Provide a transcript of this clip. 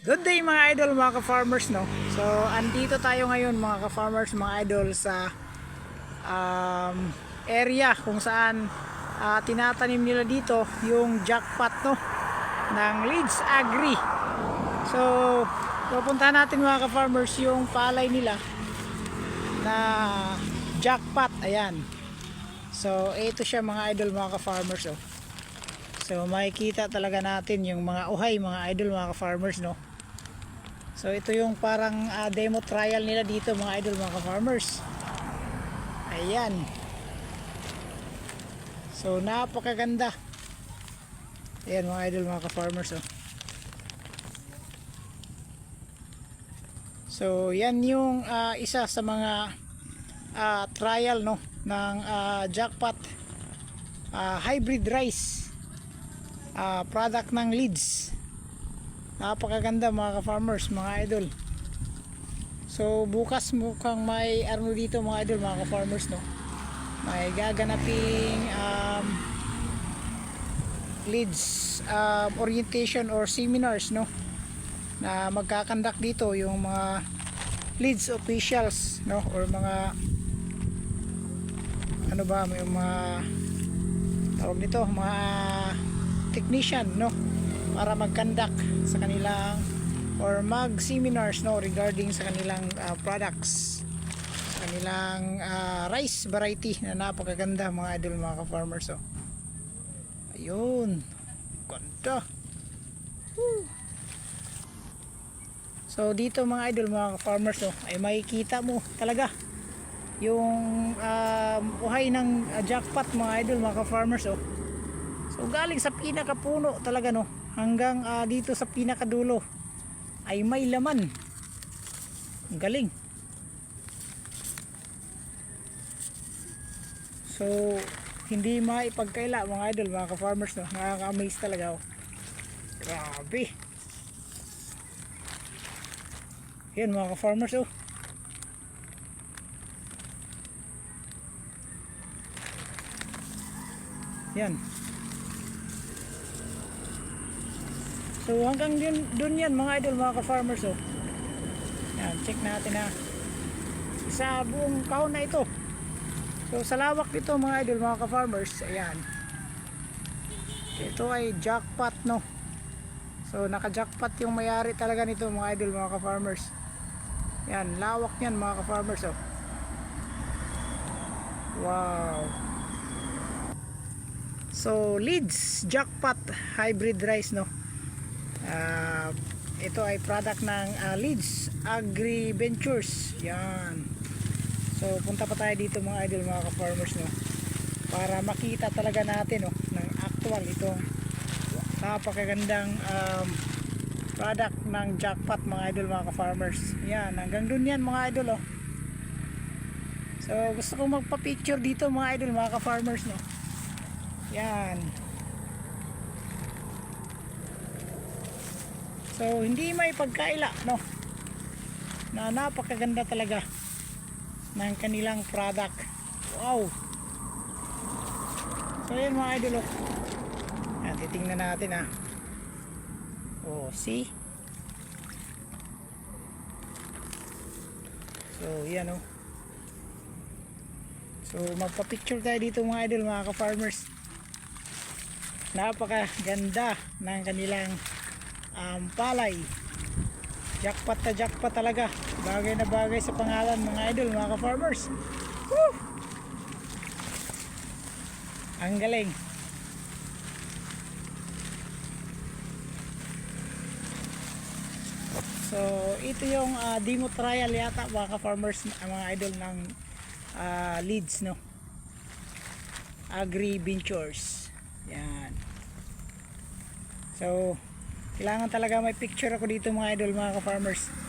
Good day mga idol, mga ka-farmers no. So, andito tayo ngayon mga ka-farmers, mga idol sa um, area kung saan ah, tinatanim nila dito yung jackpot no ng Leeds Agri. So, pupuntahan natin mga ka-farmers yung palay nila na jackpot. Ayan. So, ito siya mga idol, mga ka-farmers oh. So makikita talaga natin yung mga uhay, mga idol, mga ka-farmers, no? So ito yung parang ah, demo trial nila dito, mga idol, mga ka-farmers. Ayan. So napakaganda. Ayan mga idol, mga ka-farmers, oh. So yan yung ah, isa sa mga ah, trial, no? ng ah, jackpot ah, hybrid rice ah, product ng Leeds napakaganda mga ka-farmers mga idol. So bukas mukhang may ano dito mga idol mga ka-farmers no? May gaganaping um, Leeds um, orientation or seminars no? Na magkakandak dito yung mga Leeds officials no? Or mga ano ba may mga tawag nito mga technician no para mag-conduct sa kanilang or mag-seminars no regarding sa kanilang ah, products. Sa kanilang ah, rice variety na napakaganda mga idol mga ka-farmers oh. ayun. Ganda. So dito mga idol mga ka-farmers oh, ay makikita mo talaga yung um, uhay ng ah, jackpot mga idol mga ka-farmers oh. So galing sa pinakapuno talaga no hanggang ah, dito sa pinakadulo ay may laman. Ang galing. So hindi maipagkaila mga idol mga ka-farmers no. Nakaka-amaze talaga oh. Grabe. Yan mga ka-farmers oh. Yan. So hanggang dun, dun yan mga idol, mga ka-farmers oh. Yan, check natin ha. Sa buong kahon na ito. So sa lawak nito mga idol, mga ka-farmers, ayan. Ito ay jackpot no. So naka-jackpot yung mayari talaga nito mga idol, mga ka-farmers. Yan, lawak yan mga ka-farmers oh. Wow. So Leeds jackpot hybrid rice no. Ah, ito ay product ng ah, Leeds Agri Ventures. Yan. So punta pa tayo dito mga idol mga ka-farmers no para makita talaga natin no ng actual itong napakagandang um, product ng jackpot mga idol mga ka-farmers. Yan, hanggang dun yan mga idol oh. So gusto kong magpa-picture dito mga idol mga ka-farmers no. Yan. So hindi may pagkaila no. Na napakaganda talaga ng kanilang product. Wow. So yan mga idol. oh. Titingnan natin ha. Oh, see? So yan oh. So magpa-picture tayo dito mga idol, mga ka-farmers. Napakaganda ng kanilang um, palay. Jackpot na jackpot talaga. Bagay na bagay sa pangalan mga idol, mga ka-farmers. Woo! Ang galing. So, ito yung ah, demo trial yata mga ka-farmers, ah, mga idol ng ah, Leeds, no? Agri Ventures. Yan. So, kailangan talaga may picture ako dito mga idol, mga ka-farmers.